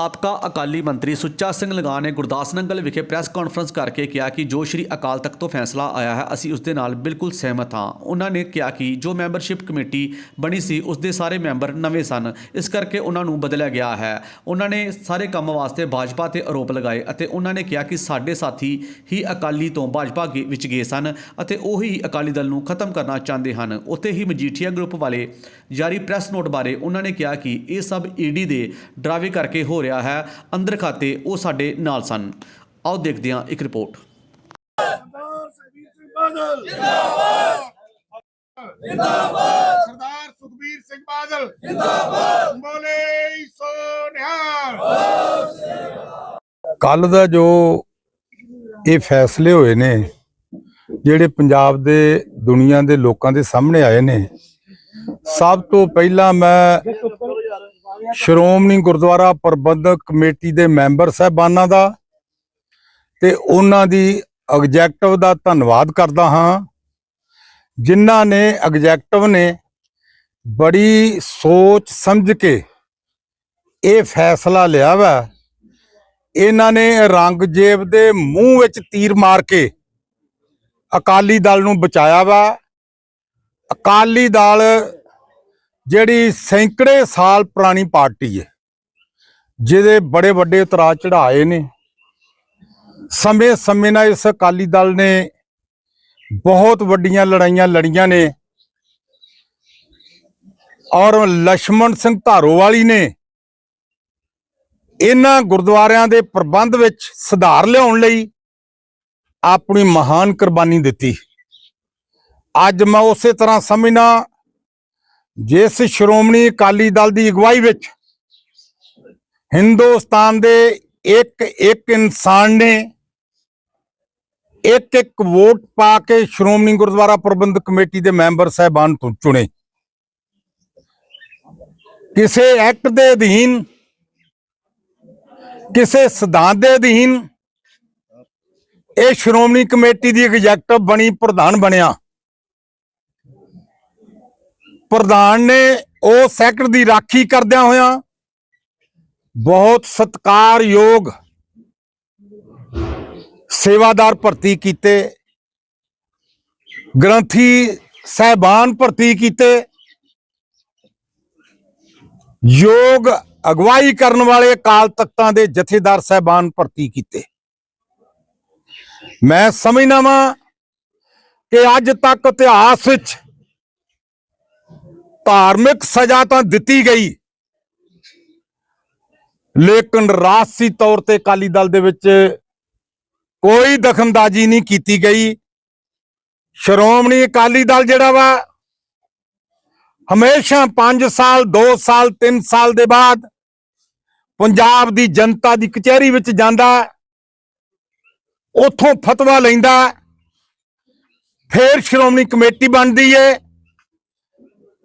ਸਾਬਕਾ ਅਕਾਲੀ ਮੰਤਰੀ ਸੁੱਚਾ ਸਿੰਘ ਲਗਾ ਨੇ ਗੁਰਦਾਸ ਨੰਗਲ ਵਿਖੇ ਪ੍ਰੈਸ ਕਾਨਫਰੰਸ ਕਰਕੇ ਕਿਹਾ ਕਿ ਜੋ ਸ਼੍ਰੀ ਅਕਾਲ ਤਖਤ ਤੋਂ ਫੈਸਲਾ ਆਇਆ ਹੈ, ਅਸੀਂ ਉਸ ਦੇ ਨਾਲ ਬਿਲਕੁਲ ਸਹਿਮਤ ਹਾਂ। ਉਹਨਾਂ ਨੇ ਕਿਹਾ ਕਿ ਜੋ ਮੈਂਬਰਸ਼ਿਪ ਕਮੇਟੀ ਬਣੀ ਸੀ ਉਸ ਦੇ ਸਾਰੇ ਮੈਂਬਰ ਨਵੇਂ ਸਨ। ਇਸ ਕਰਕੇ ਉਹਨਾਂ ਨੂੰ ਬਦਲਿਆ ਗਿਆ ਹੈ। ਉਹਨਾਂ ਨੇ ਸਾਰੇ ਕੰਮ ਵਾਸਤੇ ਭਾਜਪਾ ਤੇ ਆਰੋਪ ਲਗਾਏ ਅਤੇ ਉਹਨਾਂ ਨੇ ਕਿਹਾ ਕਿ ਸਾਡੇ ਸਾਥੀ ਹੀ ਅਕਾਲੀ ਤੋਂ ਭਾਜਪਾ ਗੇ- ਵਿੱਚ ਗਏ ਸਨ ਅਤੇ ਉਹੀ ਅਕਾਲੀ ਦਲ ਨੂੰ ਖਤਮ ਕਰਨਾ ਚਾਹੁੰਦੇ ਹਨ। ਉੱਥੇ ਹੀ ਮਜੀਠੀਆ ਗਰੁੱਪ ਵਾਲੇ ਜਾਰੀ ਪ੍ਰੈਸ ਨੋਟ ਬਾਰੇ ਉਹਨਾਂ ਨੇ ਕਿਹਾ ਕਿ ਇਹ ਸਭ ਈਡੀ ਦੇ ਡਰਾਵੇ ਕਰਕੇ ਹੋ ਰਿਹਾ ਹੈ। ਅੰਦਰ ਖਾਤੇ ਉਹ ਸਾਡੇ ਨਾਲ ਸਨ। ਆਓ ਦੇਖਦੇ ਹਾਂ ਇੱਕ ਰਿਪੋਰਟ। ਸਰਦਾਰ ਸੁਖਬੀਰ ਸਿੰਘ ਬਾਦਲ। ਜਿੰਦਾਬਾਦ ਜਿੰਦਾਬਾਦ ਸਰਦਾਰ ਸੁਖਬੀਰ ਸਿੰਘ ਬਾਦਲ ਜਿੰਦਾਬਾਦ ਬੋਲੇ ਸੋ ਨਿਹਾਲ। ਕੱਲ ਦਾ ਜੋ ਇਹ ਫੈਸਲੇ ਹੋਏ ਨੇ ਜਿਹੜੇ ਪੰਜਾਬ ਦੇ ਦੁਨੀਆ ਦੇ ਲੋਕਾਂ ਦੇ ਸਾਹਮਣੇ ਆਏ ਨੇ ਸਭ ਤੋਂ ਪਹਿਲਾਂ ਮੈਂ ਸ਼੍ਰੋਮਣੀ ਗੁਰਦੁਆਰਾ ਪ੍ਰਬੰਧਕ ਕਮੇਟੀ ਦੇ ਮੈਂਬਰ ਸਾਹਿਬਾਨਾਂ ਦਾ ਤੇ ਉਹਨਾਂ ਦੀ ਐਗਜੈਕਟਿਵ ਦਾ ਧੰਨਵਾਦ ਕਰਦਾ ਹਾਂ। ਜਿਨ੍ਹਾਂ ਨੇ ਐਗਜੈਕਟਿਵ ਨੇ ਬੜੀ ਸੋਚ ਸਮਝ ਕੇ ਇਹ ਫੈਸਲਾ ਲਿਆ ਵਾ। ਇਹਨਾਂ ਨੇ ਰੰਗਜੇਬ ਦੇ ਮੂੰਹ ਵਿੱਚ ਤੀਰ ਮਾਰ ਕੇ ਅਕਾਲੀ ਦਲ ਨੂੰ ਬਚਾਇਆ ਵਾ। ਅਕਾਲੀ ਦਲ ਜਿਹੜੀ ਸੈਂਕੜੇ ਸਾਲ ਪੁਰਾਣੀ ਪਾਰਟੀ ਹੈ, ਜਿਹਦੇ ਬੜੇ ਵੱਡੇ ਉਤਰਾ ਚੜਾਏ ਨੇ, ਸਮੇਂ ਸਮੇਂ ਨਾਲ ਇਸ ਅਕਾਲੀ ਦਲ ਨੇ ਬਹੁਤ ਵੱਡੀਆਂ ਲੜਾਈਆਂ ਲੜੀਆਂ ਨੇ, ਔਰ ਲక్ష్మణ ਸਿੰਘ ਧਾਰੋਵਾਲੀ ਨੇ ਇਹਨਾਂ ਗੁਰਦੁਆਰਿਆਂ ਦੇ ਪ੍ਰਬੰਧ ਵਿੱਚ ਸੁਧਾਰ ਲਿਆਉਣ ਲਈ ਆਪਣੀ ਮਹਾਨ ਕੁਰਬਾਨੀ ਦਿੱਤੀ। ਅੱਜ ਮੈਂ ਉਸੇ ਤਰ੍ਹਾਂ ਸਮਝਣਾ ਜਿਸ ਸ਼੍ਰੋਮਣੀ ਅਕਾਲੀ ਦਲ ਦੀ ਅਗਵਾਈ ਵਿੱਚ ਹਿੰਦੁਸਤਾਨ ਦੇ ਇੱਕ ਇੱਕ ਇਨਸਾਨ ਨੇ ਇੱਕ ਇੱਕ ਵੋਟ ਪਾ ਕੇ ਸ਼੍ਰੋਮਣੀ ਗੁਰਦੁਆਰਾ ਪ੍ਰਬੰਧਕ ਕਮੇਟੀ ਦੇ ਮੈਂਬਰ ਸਾਹਿਬਾਨ ਤੋਂ ਚੁਣੇ। ਕਿਸੇ ਐਕਟ ਦੇ ਅਧੀਨ, ਕਿਸੇ ਸਿਧਾਂਤ ਦੇ ਅਧੀਨ ਇਹ ਸ਼੍ਰੋਮਣੀ ਕਮੇਟੀ ਦੀ ਐਗਜ਼ੈਕਟਿਵ ਬਣੀ, ਪ੍ਰਧਾਨ ਬਣਿਆ। ਪ੍ਰਧਾਨ ਨੇ ਉਹ ਸੈਕਟਰ ਦੀ ਰਾਖੀ ਕਰਦਿਆਂ ਹੋਇਆਂ ਬਹੁਤ ਸਤਿਕਾਰਯੋਗ ਸੇਵਾਦਾਰ ਭਰਤੀ ਕੀਤੇ, ਗ੍ਰੰਥੀ ਸਹਿਬਾਨ ਭਰਤੀ ਕੀਤੇ, ਯੋਗ ਅਗਵਾਈ ਕਰਨ ਵਾਲੇ ਅਕਾਲ ਤਖਤਾਂ ਦੇ ਜਥੇਦਾਰ ਸਹਿਬਾਨ ਭਰਤੀ ਕੀਤੇ। ਮੈਂ ਸਮਝਦਾ ਵਾਂ ਕਿ ਅੱਜ ਤੱਕ ਇਤਿਹਾਸ ਵਿੱਚ ਧਾਰਮਿਕ ਸਜ਼ਾ ਤਾਂ ਦਿੱਤੀ ਗਈ। ਲੇਕਿਨ ਰਾਜਸੀ ਤੌਰ ਤੇ ਅਕਾਲੀ ਦਲ ਦੇ ਵਿੱਚ ਕੋਈ ਦਖਲਅੰਦਾਜ਼ੀ ਨਹੀਂ ਕੀਤੀ ਗਈ। ਸ਼੍ਰੋਮਣੀ ਅਕਾਲੀ ਦਲ ਜਿਹੜਾ ਵਾ, ਹਮੇਸ਼ਾ 5 ਸਾਲ 2 ਸਾਲ 3 ਸਾਲ ਦੇ ਬਾਅਦ ਪੰਜਾਬ ਦੀ ਜਨਤਾ ਦੀ ਕਚਹਿਰੀ ਵਿੱਚ ਜਾਂਦਾ, ਉਥੋਂ ਫਤਵਾ ਲੈਂਦਾ, ਫਿਰ ਸ਼੍ਰੋਮਣੀ ਕਮੇਟੀ ਬਣਦੀ ਏ।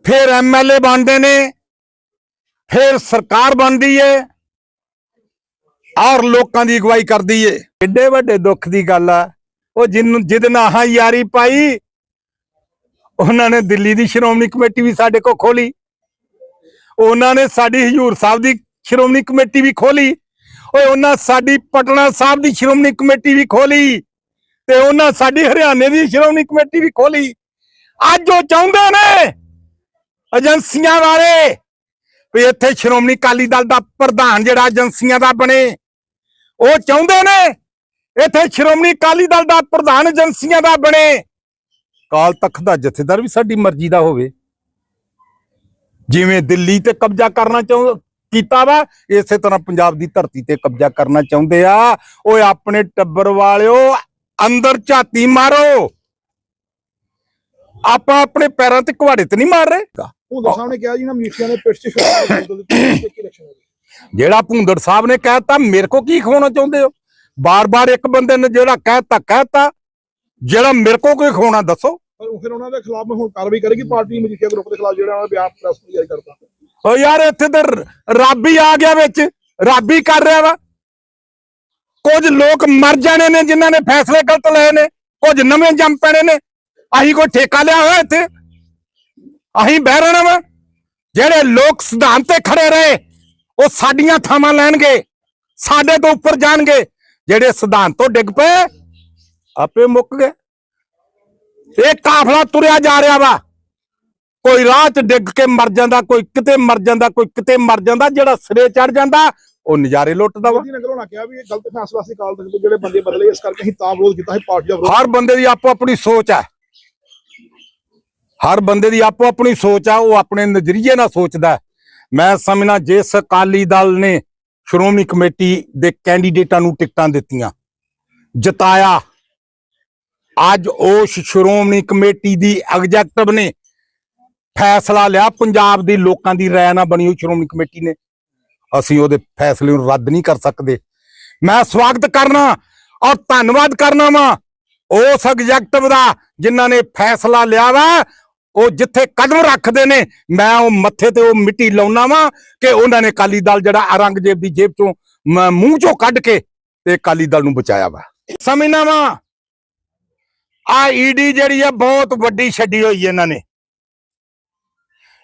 ਫਿਰ ਐਮਐਲਏ ਬਣਦੇ ਨੇ, ਫਿਰ ਸਰਕਾਰ ਬਣਦੀ ਏ, ਔਰ ਲੋਕਾਂ ਦੀ ਅਗਵਾਈ ਕਰਦੀ ਏ। ਕਿੱਡੇ ਵੱਡੇ ਦੁੱਖ ਦੀ ਗੱਲ ਆ। ਉਹ ਜਿੰਨ ਜਿਹਦੇ ਨਾਲ ਹਾਂ ਯਾਰੀ ਪਾਈ, ਉਹਨਾਂ ਨੇ ਦਿੱਲੀ ਦੀ ਸ਼੍ਰੋਮਣੀ ਕਮੇਟੀ ਵੀ ਸਾਡੇ ਕੋਲ ਖੋਲੀ। ਉਹਨਾਂ ਨੇ ਸਾਡੀ ਹਜੂਰ ਸਾਹਿਬ ਦੀ ਸ਼੍ਰੋਮਣੀ ਕਮੇਟੀ ਵੀ ਖੋਲੀ। ਓਏ, ਉਹਨਾਂ ਸਾਡੀ ਪਟਨਾ ਸਾਹਿਬ ਦੀ ਸ਼੍ਰੋਮਣੀ ਕਮੇਟੀ ਵੀ ਖੋਲੀ। ਤੇ ਉਹਨਾਂ ਸਾਡੀ ਹਰਿਆਣੇ ਦੀ ਸ਼੍ਰੋਮਣੀ ਕਮੇਟੀ ਵੀ ਖੋਲੀ। ਅੱਜ ਉਹ ਚਾਹੁੰਦੇ ਨੇ ਏਜੰਸੀਆਂ ਵਾਲੇ। ਵੀ ਇੱਥੇ ਸ਼੍ਰੋਮਣੀ ਅਕਾਲੀ ਦਲ ਦਾ ਪ੍ਰਧਾਨ ਜਿਹੜਾ ਏਜੰਸੀਆਂ ਦਾ ਬਣੇ। ਉਹ ਚਾਹੁੰਦੇ ਨੇ ਇੱਥੇ ਸ਼੍ਰੋਮਣੀ ਅਕਾਲੀ ਦਲ ਦਾ ਪ੍ਰਧਾਨ ਏਜੰਸੀਆਂ ਦਾ ਬਣੇ। ਕਾਲ ਤਖਤ ਦਾ ਜਥੇਦਾਰ ਵੀ ਸਾਡੀ ਮਰਜ਼ੀ ਦਾ ਹੋਵੇ। ਜਿਵੇਂ ਦਿੱਲੀ ਤੇ ਕਬਜ਼ਾ ਕਰਨਾ ਚਾਹੁੰ, ਕੀਤਾ ਵਾ, ਇਸੇ ਤਰ੍ਹਾਂ ਪੰਜਾਬ ਦੀ ਧਰਤੀ ਤੇ ਕਬਜ਼ਾ ਕਰਨਾ ਚਾਹੁੰਦੇ ਆ। ਓਏ ਆਪਣੇ ਟੱਬਰ ਵਾਲਿਓ, ਅੰਦਰ ਝਾਤੀ ਮਾਰੋ। ਆਪਾਂ ਆਪਣੇ ਪੈਰਾਂ ਤੇ ਕੁਹਾੜੇ ਤੇ ਨਹੀਂ ਮਾਰ ਰਹੇ। ਉਹ ਸਾਹਿਬ ਨੇ ਕਿਹਾ ਜੀ ਨਾ ਮੀਡੀਆ ਨੇ ਪਿੱਛ ਚ ਸ਼ੁਰੂ ਦਿੱਤੀ ਕਿ ਇਲੈਕਸ਼ਨ ਹੋ ਗਈ। ਜਿਹੜਾ ਭੁੰਦੜ ਸਾਹਿਬ ਨੇ ਕਹਿਤਾ ਮੇਰੇ ਕੋ ਕੀ ਖਵਾਉਣਾ ਚਾਹੁੰਦੇ ਹੋ? ਬਾਰ-ਬਾਰ ਇੱਕ ਬੰਦੇ ਨੇ ਜਿਹੜਾ ਕਹਿਤਾ ਕਹਿਤਾ ਜਿਹੜਾ ਮੇਰੇ ਕੋ ਕੋਈ ਖਵਾਉਣਾ ਦੱਸੋ। ਪਰ ਫਿਰ ਉਹਨਾਂ ਦੇ ਖਿਲਾਫ ਹੁਣ ਕਾਰਵਾਈ ਕਰੇਗੀ ਪਾਰਟੀ ਮਜੀਠੀਆ ਗਰੁੱਪ ਦੇ ਖਿਲਾਫ ਜਿਹੜਾ ਉਹਨਾਂ ਬਿਆਨ ਪ੍ਰੈਸ ਨੂੰ ਜਾਰੀ ਕਰਤਾ। ਓ ਯਾਰ ਇੱਥੇ ਤੇ ਰੱਬ ਹੀ ਆ ਗਿਆ ਵਿੱਚ ਰੱਬ ਹੀ ਕਰ ਰਿਹਾ ਵਾ। ਕੁਝ ਲੋਕ ਮਰ ਜਾਣੇ ਨੇ ਜਿਨ੍ਹਾਂ ਨੇ ਫੈਸਲੇ ਗਲਤ ਲਏ ਨੇ ਕੁਝ ਨਵੇਂ ਜੰਮ ਪੈਣੇ ਨੇ। ਅਸੀਂ ਕੋਈ ਠੇਕਾ ਲਿਆ ਹੋਇਆ ਇੱਥੇ? ਅਸੀਂ ਬਹਿ ਰਹਿਣਾ ਵਾ। ਜਿਹੜੇ ਲੋਕ ਸਿਧਾਂਤ ਤੇ ਖੜੇ ਰਹੇ ਉਹ ਸਾਡੀਆਂ ਥਾਵਾਂ ਲੈਣਗੇ ਸਾਡੇ ਤੋਂ ਉੱਪਰ ਜਾਣਗੇ। ਜਿਹੜੇ ਸਿਧਾਂਤ ਤੋਂ ਡਿੱਗ ਪਏ ਆਪੇ ਮੁੱਕ ਗਏ। ਇਹ ਕਾਫਲਾ ਤੁਰਿਆ ਜਾ ਰਿਹਾ ਵਾ। ਕੋਈ ਰਾਹ 'ਚ ਡਿੱਗ ਕੇ ਮਰ ਜਾਂਦਾ ਕੋਈ ਕਿਤੇ ਮਰ ਜਾਂਦਾ ਕੋਈ ਕਿਤੇ ਮਰ ਜਾਂਦਾ ਜਿਹੜਾ ਸਿਰੇ ਚੜ ਜਾਂਦਾ ਉਹ ਨਜ਼ਾਰੇ ਲੁੱਟਦਾ ਵਾ। ਮੋਦੀ ਨੇ ਘਰੋਣਾ ਕਿਹਾ ਵੀ ਇਹ ਗਲਤ ਫੈਸਲਾ ਸੀ ਕਾਲ ਤੱਕ ਦੇ ਜਿਹੜੇ ਬੰਦੇ ਬਦਲੇ ਇਸ ਕਰਕੇ ਅਸੀਂ ਤਾਂ ਵਿਰੋਧ ਕੀਤਾ ਸੀ ਪਾਰਟੀ ਦਾ ਵਿਰੋਧ ਹਰ ਬੰਦੇ ਦੀ ਆਪੋ ਆਪਣੀ ਸੋਚ ਹੈ। ਹਰ ਬੰਦੇ ਦੀ ਆਪੋ ਆਪਣੀ ਸੋਚ ਆ, ਉਹ ਆਪਣੇ ਨਜ਼ਰੀਏ ਨਾਲ ਸੋਚਦਾ ਮੈਂ ਸਮਝਣਾ ਜਿਸ ਅਕਾਲੀ ਦਲ ਨੇ ਸ਼੍ਰੋਮਣੀ ਕਮੇਟੀ ਦੇ ਕੈਂਡੀਡੇਟਾਂ ਨੂੰ ਟਿਕਟਾਂ ਦਿੱਤੀਆਂ, ਜਿਤਾਇਆ। ਅੱਜ ਉਸ ਸ਼੍ਰੋਮਣੀ ਕਮੇਟੀ ਦੀ ਐਗਜ਼ੈਕਟਿਵ ਨੇ ਫੈਸਲਾ ਲਿਆ, ਪੰਜਾਬ ਦੇ ਲੋਕਾਂ ਦੀ ਰਾਏ ਨਾਲ ਬਣੀ ਹੋਈ ਸ਼੍ਰੋਮਣੀ ਕਮੇਟੀ ਨੇ। ਅਸੀਂ ਉਹਦੇ ਫੈਸਲੇ ਨੂੰ ਰੱਦ ਨਹੀਂ ਕਰ ਸਕਦੇ। ਮੈਂ ਸਵਾਗਤ ਕਰਨਾ ਔਰ ਧੰਨਵਾਦ ਕਰਨਾ ਵਾ ਉਸ ਐਗਜ਼ੈਕਟਿਵ ਦਾ, ਜਿਨ੍ਹਾਂ ਨੇ ਫੈਸਲਾ ਲਿਆ ਵਾ ਉਹ ਜਿੱਥੇ ਕਦਮ ਰੱਖਦੇ ਨੇ, ਮੈਂ ਉਹ ਮੱਥੇ ਤੇ ਉਹ ਮਿੱਟੀ ਲਾਉਣਾ ਵਾ ਕਿ ਉਹਨਾਂ ਨੇ ਕਾਲੀ ਦਲ ਜਿਹੜਾ ਔਰੰਗਜ਼ੇਬ ਦੀ ਜੇਬ ਚੋਂ ਮੂੰਹ ਚੋਂ ਕੱਢ ਕੇ ਤੇ ਕਾਲੀ ਦਲ ਨੂੰ ਬਚਾਇਆ ਵਾ। ਸਮਝਣਾ ਵਾ? ਆ ਈਡੀ ਜਿਹੜੀ ਆ, ਬਹੁਤ ਵੱਡੀ ਛੱਡੀ ਹੋਈ ਇਹਨਾਂ ਨੇ।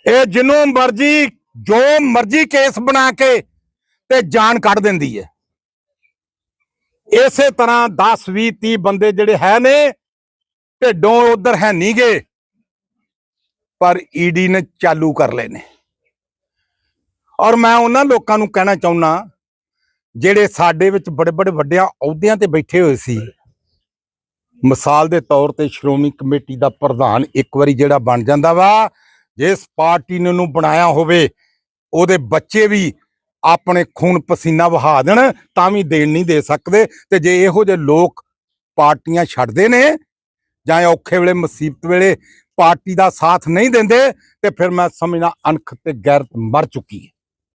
ਇਹ ਜਿਹਨੂੰ ਮਰਜ਼ੀ, ਜੋ ਮਰਜ਼ੀ ਕੇਸ ਬਣਾ ਕੇ ਤੇ ਜਾਨ ਕੱਢ ਦਿੰਦੀ ਹੈ ਇਸੇ ਤਰ੍ਹਾਂ 10 20 30 ਬੰਦੇ ਜਿਹੜੇ ਹੈ ਨੇ, ਢਿੱਡੋਂ ਉਧਰ ਹੈ ਨਹੀਂਗੇ ਪਰ ਈਡੀ ਨੇ ਚਾਲੂ ਕਰ ਲਏ ਨੇ। ਔਰ ਮੈਂ ਉਹਨਾਂ ਲੋਕਾਂ ਨੂੰ ਕਹਿਣਾ ਚਾਹੁੰਨਾ, ਜਿਹੜੇ ਸਾਡੇ ਵਿੱਚ ਬੜੇ ਬੜੇ ਵੱਡਿਆਂ ਅਹੁਦਿਆਂ ਤੇ ਬੈਠੇ ਹੋਏ ਸੀ। ਮਿਸਾਲ ਦੇ ਤੌਰ ਤੇ ਸ਼੍ਰੋਮਣੀ ਕਮੇਟੀ ਦਾ ਪ੍ਰਧਾਨ ਇੱਕ ਵਾਰੀ ਜਿਹੜਾ ਬਣ ਜਾਂਦਾ ਵਾ, ਜਿਸ ਪਾਰਟੀ ਨੇ ਉਹਨੂੰ ਬਣਾਇਆ ਹੋਵੇ, ਉਹਦੇ ਬੱਚੇ ਵੀ ਆਪਣੇ ਖੂਨ ਪਸੀਨਾ ਵਹਾ ਦੇਣ, ਤਾਂ ਵੀ ਦੇਣ ਨਹੀਂ ਦੇ ਸਕਦੇ। ਤੇ ਜੇ ਇਹੋ ਜਿਹੇ ਲੋਕ ਪਾਰਟੀਆਂ ਛੱਡਦੇ ਨੇ, ਜਾਂ ਔਖੇ ਵੇਲੇ, ਮੁਸੀਬਤ ਵੇਲੇ ਪਾਰਟੀ ਦਾ ਸਾਥ ਨਹੀਂ ਦਿੰਦੇ ਤੇ ਫਿਰ ਮੈਂ ਸਮਝਣਾ ਅਣਖ ਤੇ ਗੈਰਤ ਮਰ ਚੁੱਕੀ ਹੈ।